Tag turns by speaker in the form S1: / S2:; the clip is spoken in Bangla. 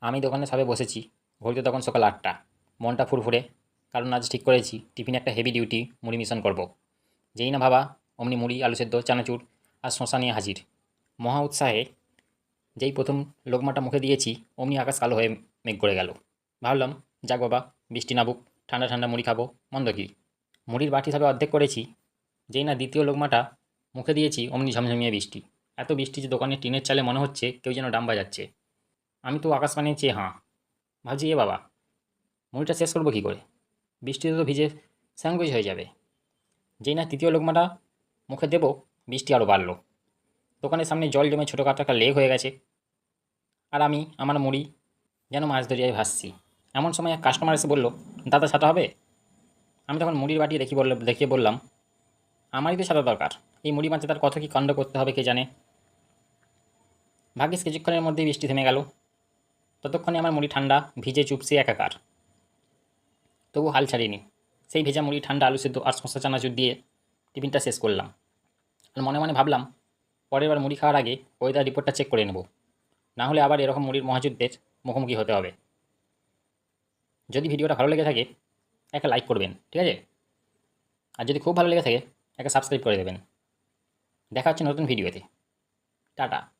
S1: আমি দোকানে সবে বসেছি। ঘড়িতে তখন সকাল আটটা। মনটা ফুরফুরে। কারণ আজ ঠিক করেছি, টিফিনে একটা হেভি ডিউটি মুড়ি মিশন করব। যেই না ভাবা, অমনি মুড়ি, আলু সেদ্ধ, চানাচুর আর শশা নিয়ে হাজির। মহা উৎসাহে যেই প্রথম লোকমাটা মুখে দিয়েছি, অমনি আকাশ কালো হয়ে মেঘ করে গেল। ভাবলাম, যাক বাবা, বৃষ্টি নাবুক ঠান্ডা ঠান্ডা মুড়ি খাব, মন্দ কি? মুড়ির বাটি সবে অর্ধেক করেছি, যেই না দ্বিতীয় লোকমাটা মুখে দিয়েছি, অমনি ঝমঝমিয়ে বৃষ্টি। এত বৃষ্টি যে দোকানে টিনের চালে মনে হচ্ছে কেউ যেন ডাম বাজাচ্ছে আমি তো আকাশ মানে চেয়ে, হাঁ। ভাবছি, এ বাবা, মুড়িটা শেষ করব কী করে? বৃষ্টিতে তো ভিজে স্যাঙ্গুইজ হয়ে যাবে। যেই না তৃতীয় লোকমাটা মুখে দেবো, বৃষ্টি আরও বাড়লো। দোকানের সামনে জল জমে ছোটোখাটো একটা লেক হয়ে গেছে। আর আমি, আমার মুড়ি, যেন মাছ দরিয়ায় ভাসছি। এমন সময় এক কাস্টমার এসে বলল, দাদা, ছাতা হবে? আমি তখন মুড়ির বাটি দেখি বললে, দেখিয়ে বললাম, আমারই তো ছাতা দরকার। এই মুড়ি মাছে তার কত কী কাণ্ড করতে হবে কে জানে? ভাগ্যিস কিছুক্ষণের মধ্যেই বৃষ্টি থেমে গেল। ততক্ষণে আমার মুড়ি ঠান্ডা, ভিজে চুপসে একাকার। তবু হাল ছাড়িনি। সেই ভেজা মুড়ি, ঠান্ডা আলু সেদ্ধ আর শসা চানাচুর দিয়ে টিফিনটা শেষ করলাম। আর মনে মনে ভাবলাম, পরের বার মুড়ি খাওয়ার আগে ওয়েদার রিপোর্টটা চেক করে নেব। না হলে আবার এরকম মুড়ির মহাযুদ্ধের মুখোমুখি হতে হবে। যদি ভিডিওটা ভালো লেগে থাকে, একটা লাইক করবেন, ঠিক আছে? আর যদি খুব ভালো লেগে থাকে, একটা সাবস্ক্রাইব করে দেবেন। দেখা হচ্ছে নতুন ভিডিওতে টাটা।